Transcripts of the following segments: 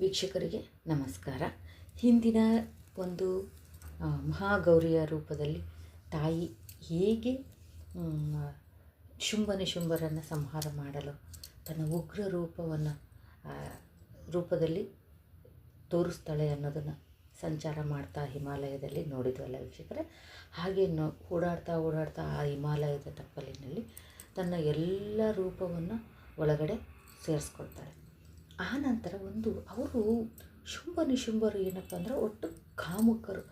ವೀಕ್ಷಕರಿಗೆ ನಮಸ್ಕಾರ. ಹಿಂದಿನ ಒಂದು ಮಹಾಗೌರಿಯ ರೂಪದಲ್ಲಿ ತಾಯಿ ಹೇಗೆ ಶುಂಭನ ಶುಂಭರನ್ನು ಸಂಹಾರ ಮಾಡಲು ತನ್ನ ಉಗ್ರ ರೂಪವನ್ನು ರೂಪದಲ್ಲಿ ತೋರಿಸ್ತಾಳೆ ಅನ್ನೋದನ್ನು ಸಂಚಾರ ಮಾಡ್ತಾ ಹಿಮಾಲಯದಲ್ಲಿ ನೋಡಿದ್ವಲ್ಲ ವೀಕ್ಷಕರೇ? ಹಾಗೆ ನೋ, ಓಡಾಡ್ತಾ ಓಡಾಡ್ತಾ ಆ ಹಿಮಾಲಯದ ತಪ್ಪಲಿನಲ್ಲಿ ತನ್ನ ಎಲ್ಲ ರೂಪವನ್ನು ಒಳಗಡೆ ಸೇರಿಸ್ಕೊಳ್ತಾಳೆ ಆ ನಂತರ ಒಂದು ಅವರು ಶುಂಭ ನಿಶುಂಭರು ಏನಪ್ಪ ಅಂದ್ರೆ ಒಟ್ಟು ಕಾಮುಕರು.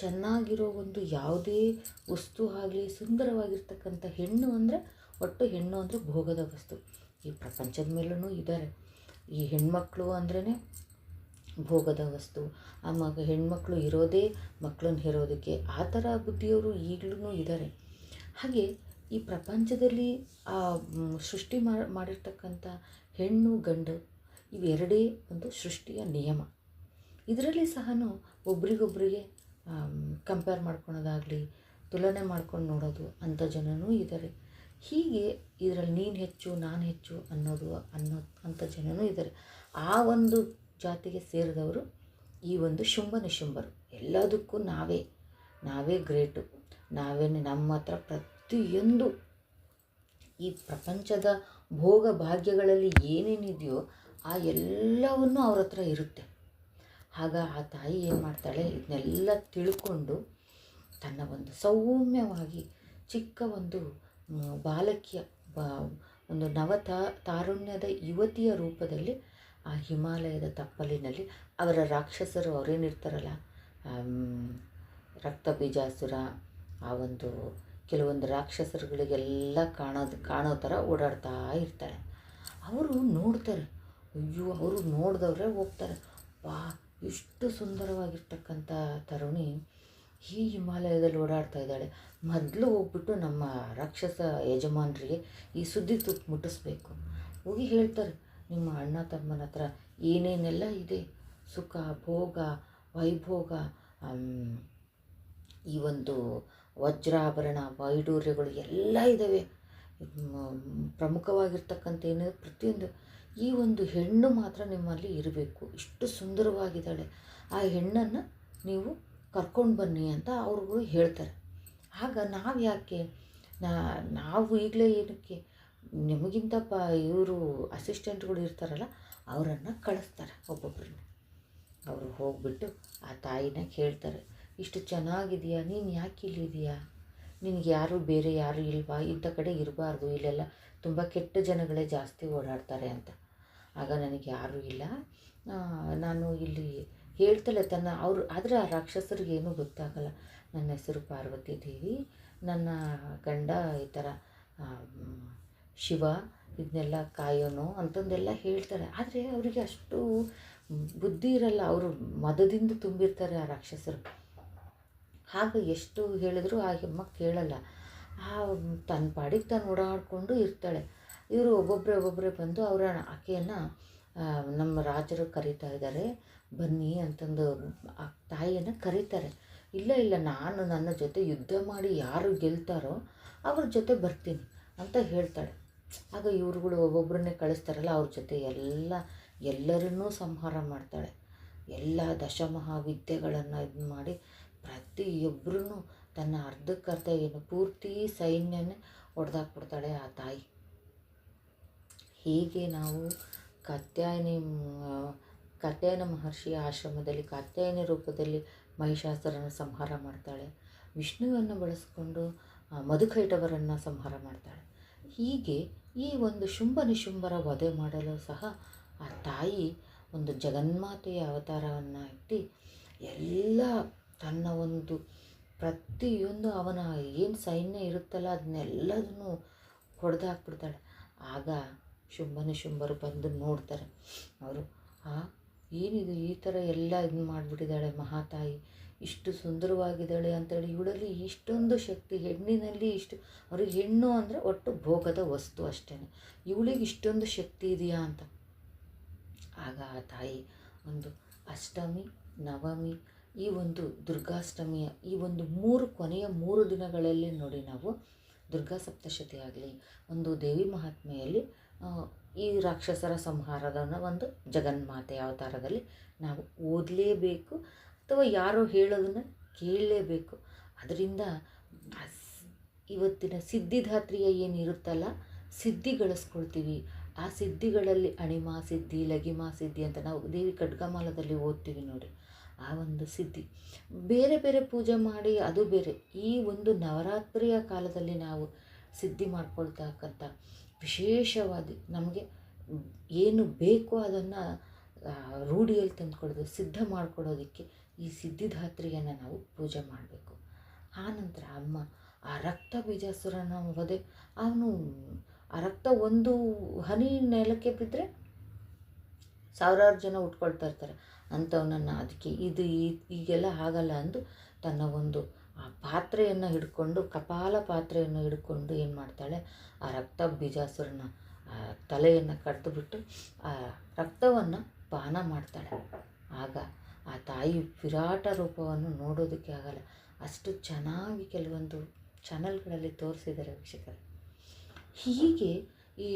ಚೆನ್ನಾಗಿರೋ ಒಂದು ಯಾವುದೇ ವಸ್ತು ಆಗಲಿ, ಸುಂದರವಾಗಿರ್ತಕ್ಕಂಥ ಹೆಣ್ಣು ಅಂದರೆ ಒಟ್ಟು ಹೆಣ್ಣು ಅಂದರೆ ಭೋಗದ ವಸ್ತು. ಈ ಪ್ರಪಂಚದ ಮೇಲೂ ಇದ್ದಾರೆ ಈ ಹೆಣ್ಮಕ್ಳು ಅಂದ್ರೇ ಭೋಗದ ವಸ್ತು. ಆ ಮಗ ಹೆಣ್ಮಕ್ಳು ಇರೋದೇ ಮಕ್ಕಳನ್ನ ಹೇರೋದಕ್ಕೆ. ಆ ಥರ ಬುದ್ಧಿಯವರು ಈಗಲೂ ಇದ್ದಾರೆ ಹಾಗೆ ಈ ಪ್ರಪಂಚದಲ್ಲಿ ಆ ಸೃಷ್ಟಿ ಮಾಡಿರ್ತಕ್ಕಂಥ ಹೆಣ್ಣು ಗಂಡು ಇವೆರಡೇ ಒಂದು ಸೃಷ್ಟಿಯ ನಿಯಮ. ಇದರಲ್ಲಿ ಸಹ ಒಬ್ರಿಗೊಬ್ಬರಿಗೆ ಕಂಪೇರ್ ಮಾಡ್ಕೊಳೋದಾಗಲಿ, ತುಲನೆ ಮಾಡ್ಕೊಂಡು ನೋಡೋದು ಅಂಥ ಜನನೂ ಇದ್ದಾರೆ ಹೀಗೆ ಇದರಲ್ಲಿ ನೀನು ಹೆಚ್ಚು, ನಾನು ಹೆಚ್ಚು ಅನ್ನೋದು ಅನ್ನೋ ಅಂಥ ಜನನೂ ಇದ್ದಾರೆ ಆ ಒಂದು ಜಾತಿಗೆ ಸೇರಿದವರು ಈ ಒಂದು ಶುಂಭ ನಿಶುಂಭರು. ಎಲ್ಲದಕ್ಕೂ ನಾವೇ ನಾವೇ ಗ್ರೇಟು. ನಾವೇ ನಮ್ಮ ಹತ್ರ ಪ್ರತಿಯೊಂದು. ಈ ಪ್ರಪಂಚದ ಭೋಗ ಭಾಗ್ಯಗಳಲ್ಲಿ ಏನೇನಿದೆಯೋ ಆ ಎಲ್ಲವನ್ನೂ ಅವ್ರ ಹತ್ರ ಇರುತ್ತೆ. ಆಗ ಆ ತಾಯಿ ಏನು ಮಾಡ್ತಾಳೆ? ಇದನ್ನೆಲ್ಲ ತಿಳ್ಕೊಂಡು ತನ್ನ ಒಂದು ಸೌಮ್ಯವಾಗಿ ಚಿಕ್ಕ ಒಂದು ಬಾಲಕಿಯ, ಬಾ, ಒಂದು ನವತಾ ತಾರುಣ್ಯದ ಯುವತಿಯ ರೂಪದಲ್ಲಿ ಆ ಹಿಮಾಲಯದ ತಪ್ಪಲಿನಲ್ಲಿ ಅವರ ರಾಕ್ಷಸರು ಅವರೇನಿರ್ತಾರಲ್ಲ ರಕ್ತ ಬೀಜಾಸುರ, ಆ ಒಂದು ಕೆಲವೊಂದು ರಾಕ್ಷಸರುಗಳಿಗೆಲ್ಲ ಕಾಣೋದು, ಕಾಣೋ ಥರ ಓಡಾಡ್ತಾ ಇರ್ತಾರೆ ಅವರು ನೋಡ್ತಾರೆ ಅಯ್ಯೋ, ಅವರು ನೋಡಿದವ್ರೆ ಹೋಗ್ತಾರೆ. ವಾ, ಇಷ್ಟು ಸುಂದರವಾಗಿರ್ತಕ್ಕಂಥ ತರುಣಿ ಈ ಹಿಮಾಲಯದಲ್ಲಿ ಓಡಾಡ್ತಾ ಇದ್ದಾಳೆ. ಮೊದಲು ಹೋಗ್ಬಿಟ್ಟು ನಮ್ಮ ರಾಕ್ಷಸ ಯಜಮಾನರಿಗೆ ಈ ಸುದ್ದಿ ತುತ್ತು ಮುಟ್ಟಿಸ್ಬೇಕು. ಹೋಗಿ ಹೇಳ್ತಾರೆ, ನಿಮ್ಮ ಅಣ್ಣ ತಮ್ಮನ ಹತ್ರ ಏನೇನೆಲ್ಲ ಇದೆ? ಸುಖ, ಭೋಗ, ವೈಭೋಗ ಈ ಒಂದು ವಜ್ರಾಭರಣ, ವೈಡೂರ್ಯಗಳು ಎಲ್ಲ ಇದ್ದಾವೆ. ಪ್ರಮುಖವಾಗಿರ್ತಕ್ಕಂಥ ಏನು ಪ್ರತಿಯೊಂದು ಈ ಒಂದು ಹೆಣ್ಣು ಮಾತ್ರ ನಿಮ್ಮಲ್ಲಿ ಇರಬೇಕು. ಇಷ್ಟು ಸುಂದರವಾಗಿದ್ದಾಳೆ. ಆ ಹೆಣ್ಣನ್ನು ನೀವು ಕರ್ಕೊಂಡು ಬನ್ನಿ ಅಂತ ಅವ್ರಿಗೂ ಹೇಳ್ತಾರೆ. ಆಗ ನಾವು ಯಾಕೆ? ನಾವು ಈಗಲೇ ಏನಕ್ಕೆ? ನಿಮಗಿಂತ ಪ ಇವರು ಅಸಿಸ್ಟೆಂಟ್ಗಳು ಇರ್ತಾರಲ್ಲ, ಅವರನ್ನು ಕಳಿಸ್ತಾರೆ ಒಬ್ಬೊಬ್ಬರನ್ನ ಅವರು ಹೋಗ್ಬಿಟ್ಟು ಆ ತಾಯಿನ ಕೇಳ್ತಾರೆ. ಇಷ್ಟು ಚೆನ್ನಾಗಿದೆಯಾ? ನೀನು ಯಾಕೆ ಇಲ್ಲಿದೆಯಾ ನಿನಗೆ ಯಾರು ಬೇರೆ ಯಾರು ಇಲ್ವಾ? ಇಂಥ ಕಡೆ ಇರಬಾರ್ದು. ಇಲ್ಲೆಲ್ಲ ತುಂಬ ಕೆಟ್ಟ ಜನಗಳೇ ಜಾಸ್ತಿ ಓಡಾಡ್ತಾರೆ ಅಂತ. ಆಗ ನನಗೆ ಯಾರೂ ಇಲ್ಲ. ನಾನು ಇಲ್ಲಿ ಹೇಳ್ತಾಳೆ ತನ್ನ ಅವರು, ಆದರೆ ಆ ರಾಕ್ಷಸರಿಗೆ ಏನೂ ಗೊತ್ತಾಗಲ್ಲ. ನನ್ನ ಹೆಸರು ಪಾರ್ವತಿ ದೇವಿ. ನನ್ನ ಗಂಡ ಈ ಥರ ಶಿವ ಇದನ್ನೆಲ್ಲ ಕಾಯೋನು ಅಂತಂದೆಲ್ಲ ಹೇಳ್ತಾರೆ. ಆದರೆ ಅವರಿಗೆ ಅಷ್ಟು ಬುದ್ಧಿ ಇರಲ್ಲ. ಅವರು ಮದದಿಂದ ತುಂಬಿರ್ತಾರೆ ಆ ರಾಕ್ಷಸರು. ಆಗ ಎಷ್ಟು ಹೇಳಿದ್ರು ಆ ಹೆಮ್ಮ ಕೇಳಲ್ಲ. ಆ ತನ್ನ ಪಾಡಿಗೆ ತಾನು ಓಡಾಡಿಕೊಂಡು ಇರ್ತಾಳೆ. ಇವರು ಒಬ್ಬೊಬ್ಬರೇ ಒಬ್ಬೊಬ್ಬರೇ ಬಂದು ಅವರ ಆಕೆಯನ್ನು ನಮ್ಮ ರಾಜರು ಕರೀತಾ ಇದ್ದಾರೆ. ಬನ್ನಿ ಅಂತಂದು ಆ ತಾಯಿಯನ್ನು ಕರೀತಾರೆ. ಇಲ್ಲ ಇಲ್ಲ, ನಾನು ನನ್ನ ಜೊತೆ ಯುದ್ಧ ಮಾಡಿ ಯಾರು ಗೆಲ್ತಾರೋ ಅವ್ರ ಜೊತೆ ಬರ್ತೀನಿ ಅಂತ ಹೇಳ್ತಾಳೆ. ಆಗ ಇವ್ರುಗಳು ಒಬ್ಬೊಬ್ಬರನ್ನೇ ಕಳಿಸ್ತಾರಲ್ಲ, ಅವ್ರ ಜೊತೆ ಎಲ್ಲ, ಎಲ್ಲರನ್ನೂ ಸಂಹಾರ ಮಾಡ್ತಾಳೆ. ಎಲ್ಲ ದಶಮಹಾವಿದ್ಯೆಗಳನ್ನು ಇದು ಮಾಡಿ ಪ್ರತಿಯೊಬ್ಬರೂ ತನ್ನ ಅರ್ಧಕ್ಕರ್ಧ ಏನು ಪೂರ್ತಿ ಸೈನ್ಯನೇ ಹೊಡೆದಾಕ್ಬಿಡ್ತಾಳೆ ಆ ತಾಯಿ. ಹೀಗೆ ನಾವು ಕಾತ್ಯಾಯನಿ ಕತ್ಯಾಯನ ಮಹರ್ಷಿಯ ಆಶ್ರಮದಲ್ಲಿ, ಕಾತ್ಯಾಯನಿ ರೂಪದಲ್ಲಿ ಮಹಿಷಾಸುರನ ಸಂಹಾರ ಮಾಡ್ತಾಳೆ. ವಿಷ್ಣುವನ್ನು ಬಳಸಿಕೊಂಡು ಮಧುಕೈಟವರನ್ನು ಸಂಹಾರ ಮಾಡ್ತಾಳೆ. ಹೀಗೆ ಈ ಒಂದು ಶುಂಭ ನಿಶುಂಭರ ವಧೆ ಮಾಡಲು ಸಹ ಆ ತಾಯಿ ಒಂದು ಜಗನ್ಮಾತೆಯ ಅವತಾರವನ್ನು ಇಟ್ಟು ಎಲ್ಲ ತನ್ನ ಒಂದು ಪ್ರತಿಯೊಂದು ಅವನ ಏನು ಸೈನ್ಯ ಇರುತ್ತಲ್ಲ ಅದನ್ನೆಲ್ಲದನ್ನು ಹೊಡೆದು ಹಾಕ್ಬಿಡ್ತಾಳೆ ಆಗ ಶುಂಭನ ಶುಂಭರು ಬಂದು ನೋಡ್ತಾರೆ. ಅವರು, ಆ, ಏನಿದು ಈ ಥರ ಎಲ್ಲ ಇದು ಮಾಡಿಬಿಟ್ಟಿದ್ದಾಳೆ ಮಹಾತಾಯಿ? ಇಷ್ಟು ಸುಂದರವಾಗಿದ್ದಾಳೆ ಅಂತೇಳಿ ಇವಳಲ್ಲಿ ಇಷ್ಟೊಂದು ಶಕ್ತಿ, ಹೆಣ್ಣಿನಲ್ಲಿ ಇಷ್ಟು ಅವ್ರಿಗೆ ಹೆಣ್ಣು ಅಂದರೆ ಒಟ್ಟು ಭೋಗದ ವಸ್ತು ಅಷ್ಟೇ ಇವಳಿಗೆ ಇಷ್ಟೊಂದು ಶಕ್ತಿ ಇದೆಯಾ ಅಂತ. ಆಗ ಆ ತಾಯಿ ಒಂದು ಅಷ್ಟಮಿ, ನವಮಿ ಈ ಒಂದು ದುರ್ಗಾಷ್ಟಮಿಯ, ಈ ಒಂದು ಮೂರು ಕೊನೆಯ ಮೂರು ದಿನಗಳಲ್ಲಿ ನೋಡಿ ನಾವು ದುರ್ಗಾ ಸಪ್ತಶತಿ ಆಗಲಿ, ಒಂದು ದೇವಿ ಮಹಾತ್ಮೆಯಲ್ಲಿ ಈ ರಾಕ್ಷಸರ ಸಂಹಾರದ ಒಂದು ಜಗನ್ಮಾತೆಯ ಅವತಾರದಲ್ಲಿ ನಾವು ಓದಲೇಬೇಕು ಅಥವಾ ಯಾರೋ ಹೇಳೋದನ್ನು ಕೇಳಲೇಬೇಕು. ಅದರಿಂದ ಇವತ್ತಿನ ಸಿದ್ಧಿದಾತ್ರಿಯ ಏನಿರುತ್ತಲ್ಲ, ಸಿದ್ಧಿ ಗಳಿಸ್ಕೊಳ್ತೀವಿ. ಆ ಸಿದ್ಧಿಗಳಲ್ಲಿ ಅಣಿಮಾ ಸಿದ್ಧಿ ಲಗಿಮಾ ಸಿದ್ಧಿ ಅಂತ ನಾವು ದೇವಿ ಖಡ್ಗಮಾಲದಲ್ಲಿ ಓದ್ತೀವಿ ನೋಡಿ. ಆ ಒಂದು ಸಿದ್ಧಿ. ಬೇರೆ ಬೇರೆ ಪೂಜೆ ಮಾಡಿ ಅದು ಬೇರೆ. ಈ ಒಂದು ನವರಾತ್ರಿಯ ಕಾಲದಲ್ಲಿ ನಾವು ಸಿದ್ಧಿ ಮಾಡ್ಕೊಳ್ತಕ್ಕಂಥ ವಿಶೇಷವಾಗಿ ನಮಗೆ ಏನು ಬೇಕೋ ಅದನ್ನು ರೂಢಿಯಲ್ಲಿ ತಂದುಕೊಡೋದು, ಸಿದ್ಧ ಮಾಡಿಕೊಡೋದಕ್ಕೆ ಈ ಸಿದ್ಧಿಧಾತ್ರಿಯನ್ನು ನಾವು ಪೂಜೆ ಮಾಡಬೇಕು. ಆನಂತರ ಅಮ್ಮ ಆ ರಕ್ತ ಬೀಜಾಸುರನ ವಧೆ ಅವನು ಆ ರಕ್ತ ಒಂದು ಹನಿ ನೆಲಕ್ಕೆ ಬಿದ್ದರೆ ಸಾವಿರಾರು ಜನ ಉಟ್ಕೊಳ್ತಾ ಇರ್ತಾರೆ. ಅಂಥವನನ್ನು ಅದಕ್ಕೆ ಇದು ಈಗೆಲ್ಲ ಆಗಲ್ಲ ಅಂದು ತನ್ನ ಒಂದು ಆ ಪಾತ್ರೆಯನ್ನು ಹಿಡ್ಕೊಂಡು, ಕಪಾಲ ಪಾತ್ರೆಯನ್ನು ಹಿಡ್ಕೊಂಡು ಏನು ಮಾಡ್ತಾಳೆ? ಆ ರಕ್ತ ಬೀಜಾಸುರನ, ಆ ತಲೆಯನ್ನು ಕಡ್ದುಬಿಟ್ಟು ಆ ರಕ್ತವನ್ನು ಪಾನ ಮಾಡ್ತಾಳೆ. ಆಗ ಆ ತಾಯಿ ವಿರಾಟ ರೂಪವನ್ನು ನೋಡೋದಕ್ಕೆ ಆಗಲ್ಲ. ಅಷ್ಟು ಚೆನ್ನಾಗಿ ಕೆಲವೊಂದು ಚಾನಲ್ಗಳಲ್ಲಿ ತೋರಿಸಿದ್ದಾರೆ ವೀಕ್ಷಕರು. ಹೀಗೆ ಈ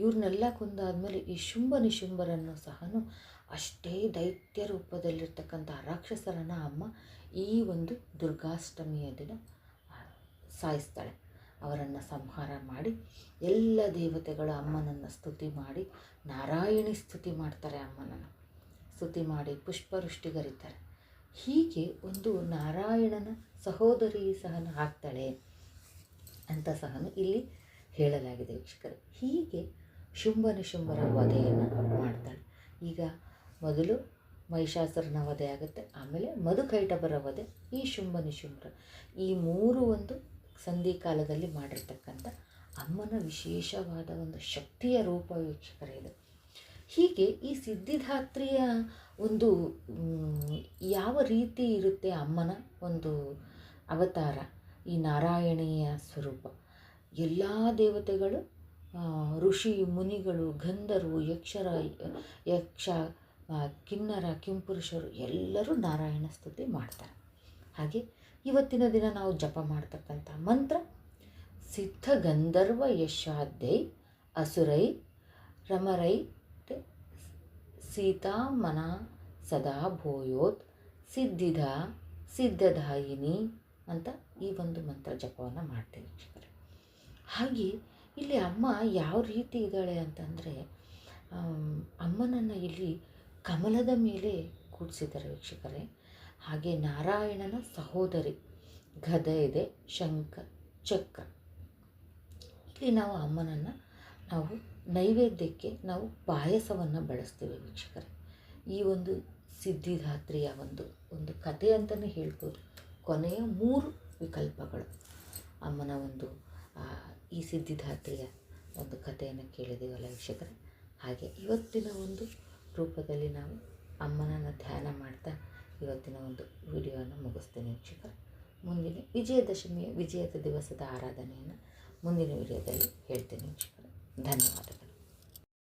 ಇವ್ರನ್ನೆಲ್ಲ ಕೊಂದಾದ್ಮೇಲೆ ಈ ಶುಂಭ ನಿಶುಂಭರನ್ನು ಸಹ ಅಷ್ಟೇ ದೈತ್ಯ ರೂಪದಲ್ಲಿರ್ತಕ್ಕಂಥ ರಾಕ್ಷಸರನ್ನು ಅಮ್ಮ ಈ ಒಂದು ದುರ್ಗಾಷ್ಟಮಿಯ ದಿನ ಸಾಯಿಸ್ತಾಳೆ. ಅವರನ್ನು ಸಂಹಾರ ಮಾಡಿ, ಎಲ್ಲ ದೇವತೆಗಳ ಅಮ್ಮನನ್ನು ಸ್ತುತಿ ಮಾಡಿ, ನಾರಾಯಣಿ ಸ್ತುತಿ ಮಾಡ್ತಾರೆ ಅಮ್ಮನನ್ನು. ಸ್ತುತಿ ಮಾಡಿ ಪುಷ್ಪವೃಷ್ಟಿಗರಿತಾರೆ ಹೀಗೆ ಒಂದು ನಾರಾಯಣನ ಸಹೋದರಿ ಸಹ ಹಾಕ್ತಾಳೆ ಅಂತ ಸಹ ಇಲ್ಲಿ ಹೇಳಲಾಗಿದೆ ವೀಕ್ಷಕರು. ಹೀಗೆ ಶುಂಭನ ಶುಂಭರ ವಧೆಯನ್ನು ಮಾಡ್ತಾಳೆ. ಈಗ ಮೊದಲು ಮಹಿಷಾಸುರನ ವಧೆ ಆಗುತ್ತೆ. ಆಮೇಲೆ ಮಧುಕೈಟಭರ ವಧೆ, ಈ ಶುಂಭ ನಿಶುಂಭ ಈ ಮೂರು ಒಂದು ಸಂಧಿ ಕಾಲದಲ್ಲಿ ಮಾಡಿರ್ತಕ್ಕಂಥ ಅಮ್ಮನ ವಿಶೇಷವಾದ ಒಂದು ಶಕ್ತಿಯ ರೂಪ ವೀಕ್ಷಕರೇ ಇದು. ಹೀಗೆ ಈ ಸಿದ್ಧಿದಾತ್ರಿಯ ಒಂದು ಯಾವ ರೀತಿ ಇರುತ್ತೆ ಅಮ್ಮನ ಒಂದು ಅವತಾರ, ಈ ನಾರಾಯಣೀಯ ಸ್ವರೂಪ? ಎಲ್ಲ ದೇವತೆಗಳು ಋಷಿ, ಮುನಿಗಳು ಗಂಧರ್ವು ಯಕ್ಷರ, ಯಕ್ಷ ಕಿನ್ನರ, ಕಿಂಪುರುಷರು ಎಲ್ಲರೂ ನಾರಾಯಣ ಸ್ತುತಿ ಮಾಡ್ತಾರೆ. ಹಾಗೆ ಇವತ್ತಿನ ದಿನ ನಾವು ಜಪ ಮಾಡ್ತಕ್ಕಂಥ ಮಂತ್ರ, ಸಿದ್ಧ ಗಂಧರ್ವ ಯಶಾದ್ಯೈ ಅಸುರೈ ರಮರೈ ಸೀತಾ ಸೀತಾಮನ ಸದಾ ಭೂಯೋತ್ ಸಿದ್ಧಿಧ ಸಿದ್ಧದಾಯಿನಿ ಅಂತ ಈ ಒಂದು ಮಂತ್ರ ಜಪವನ್ನು ವೀಕ್ಷಕರೇ. ಹಾಗೆ ಇಲ್ಲಿ ಅಮ್ಮ ಯಾವ ರೀತಿ ಇದ್ದಾಳೆ ಅಂತಂದರೆ ಅಮ್ಮನನ್ನು ಇಲ್ಲಿ ಕಮಲದ ಮೇಲೆ ಕೂಡಿಸಿದ್ದಾರೆ ವೀಕ್ಷಕರೇ. ಹಾಗೆ ನಾರಾಯಣನ ಸಹೋದರಿ ಗದೆ ಇದೆ, ಶಂಖ, ಚಕ್ರ. ಇಲ್ಲಿ ನಾವು ಅಮ್ಮನನ್ನು ನಾವು ನೈವೇದ್ಯಕ್ಕೆ ನಾವು ಪಾಯಸವನ್ನು ಬಳಸ್ತೀವಿ ವೀಕ್ಷಕರೇ. ಈ ಒಂದು ಸಿದ್ಧಿದಾತ್ರಿಯ ಒಂದು ಒಂದು ಕಥೆ ಅಂತಲೇ ಹೇಳ್ಬೋದು. ಕೊನೆಯ ಮೂರು ವಿಕಲ್ಪಗಳು. ಅಮ್ಮನ ಒಂದು ಈ ಸಿದ್ಧಿದಾತ್ರಿಯ ಒಂದು ಕಥೆಯನ್ನು ಕೇಳಿದ್ದೀವಲ್ಲ ವೀಕ್ಷಕರೇ. ಹಾಗೆ ಇವತ್ತಿನ ಒಂದು ರೂಪದಲ್ಲಿ ನಾವು ಅಮ್ಮನನ್ನು ಧ್ಯಾನ ಮಾಡ್ತಾ ಇವತ್ತಿನ ಒಂದು ವಿಡಿಯೋವನ್ನು ಮುಗಿಸ್ತೀನಿ ವೀಕ್ಷಕರೇ ಮುಂದಿನ ವಿಜಯದಶಮಿಯ ವಿಜಯದ ದಿವಸದ ಆರಾಧನೆಯನ್ನು ಮುಂದಿನ ವಿಡಿಯೋದಲ್ಲಿ ಹೇಳ್ತೀನಿ ವೀಕ್ಷಕರೇ ಧನ್ಯವಾದಗಳು.